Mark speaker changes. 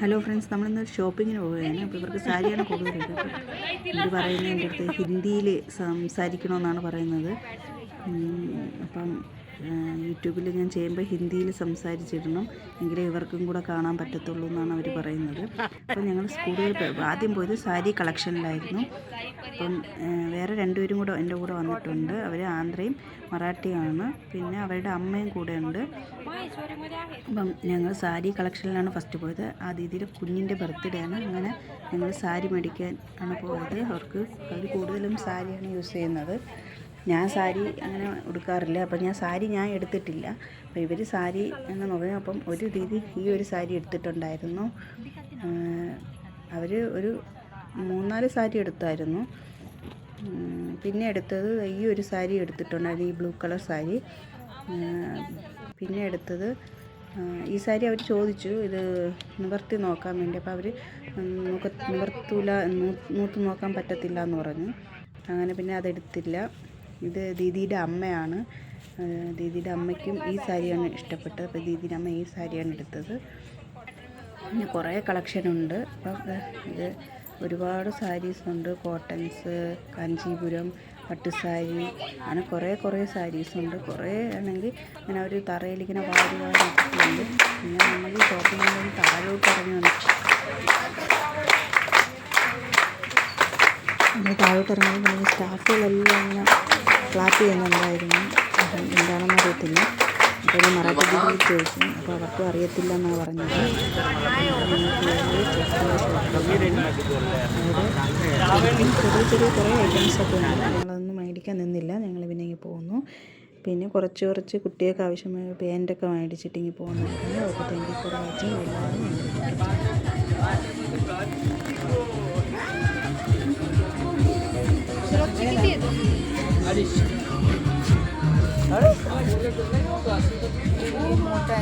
Speaker 1: Hello friends നമ്മളിന്ന് ഷോപ്പിങ്ങിന് പോവുകയാണ്. അപ്പോൾ ഇവർക്ക് സാരിയാണ് കൂടുതൽ ഇത് പറയുന്നത് എന്റെ അടുത്ത് ഹിന്ദിയിൽ സംസാരിക്കണമെന്നാണ് പറയുന്നത്. അപ്പം യൂട്യൂബിൽ ഞാൻ ചെയ്യുമ്പോൾ ഹിന്ദിയിൽ സംസാരിച്ചിടണം എങ്കിലേ ഇവർക്കും കൂടെ കാണാൻ പറ്റത്തുള്ളൂ എന്നാണ് അവർ പറയുന്നത്. അപ്പം ഞങ്ങൾ സ്കൂളിൽ ആദ്യം പോയത് സാരി കളക്ഷനിലായിരുന്നു. അപ്പം വേറെ രണ്ടുപേരും കൂടെ എന്റെ കൂടെ വന്നിട്ടുണ്ട്. അവർ ആന്ധ്രയും മറാഠിയാണ് പിന്നെ അവരുടെ അമ്മയും കൂടെ ഉണ്ട് അപ്പം ഞങ്ങൾ സാരി കളക്ഷനിലാണ് ഫസ്റ്റ് പോയത്. ആ രീതിയിൽ കുഞ്ഞിന്റെ ബർത്ത്ഡേ ആണ്. അങ്ങനെ ഞങ്ങൾ സാരി മേടിക്കാൻ ആണ് പോയത്. അവർക്ക് അവർ കൂടുതലും സാരിയാണ് യൂസ് ചെയ്യുന്നത്. ഞാൻ സാരി അങ്ങനെ ഉടുക്കാറില്ല. അപ്പം ഞാൻ സാരി ഞാൻ എടുത്തിട്ടില്ല. അപ്പോൾ ഇവർ സാരി എന്ന് നോക്കി അപ്പം ഒരു രീതി ഈ ഒരു സാരി എടുത്തിട്ടുണ്ടായിരുന്നു. അവർ ഒരു മൂന്നാൽ സാരി എടുത്തായിരുന്നു. പിന്നെ എടുത്തത് ഈ ഒരു സാരി എടുത്തിട്ടുണ്ടായിരുന്നു ഈ ബ്ലൂ കളർ സാരി. പിന്നെ എടുത്തത് ഈ സാരി അവർ ചോദിച്ചു ഇത് നിവർത്തി നോക്കാൻ വേണ്ടി. അപ്പോൾ അവർ നോക്ക നിവർത്തൂല നൂത്ത് നോക്കാൻ പറ്റത്തില്ല എന്ന് പറഞ്ഞു. അങ്ങനെ പിന്നെ അതെടുത്തില്ല. ഇത് ദീദിയുടെ അമ്മയാണ്. ദീദിയുടെ അമ്മയ്ക്കും ഈ സാരിയാണ് ഇഷ്ടപ്പെട്ടത്. അപ്പോൾ ദീദിയുടെ അമ്മ ഈ സാരിയാണ് എടുത്തത്. പിന്നെ കുറേ കളക്ഷൻ ഉണ്ട്. അപ്പം ഇത് ഒരുപാട് സാരീസ് ഉണ്ട്. കോട്ടൺസ് കാഞ്ചീപുരം പട്ടുസാരി അങ്ങനെ കുറേ കുറേ സാരീസ് ഉണ്ട്. കുറേ ആണെങ്കിൽ ഇങ്ങനെ അവർ തറയിലിങ്ങനെ വാരി വാരി നമ്മൾ താഴോട്ട് ഇറങ്ങി നമ്മൾ സ്റ്റാഫുകളെല്ലാം ഇങ്ങനെ ക്ലാപ്പ് ചെയ്യുന്നുണ്ടായിരുന്നു. അപ്പം എന്താണെന്ന് അറിയത്തില്ല. അപ്പോൾ ഒരു മറാഠി ഡിഗ്രി ചോദിച്ചു. അപ്പോൾ അവർക്കും അറിയത്തില്ല എന്നാണ് പറഞ്ഞത്. ചെറിയ ചെറിയ കുറേ ഐറ്റംസൊക്കെ ഉണ്ട് ഞങ്ങളതൊന്നും മേടിക്കാൻ നിന്നില്ല. ഞങ്ങൾ പിന്നെ ഇങ്ങനെ പോകുന്നു പിന്നെ കുറച്ച് കുറച്ച് കുട്ടികൾക്ക് ആവശ്യമായ പാന്റൊക്കെ മേടിച്ചിട്ട് ഇങ്ങനെ പോകുന്നുണ്ടായിരുന്നു okay thank you for watching എല്ലാവരും আছিস আরে মোটা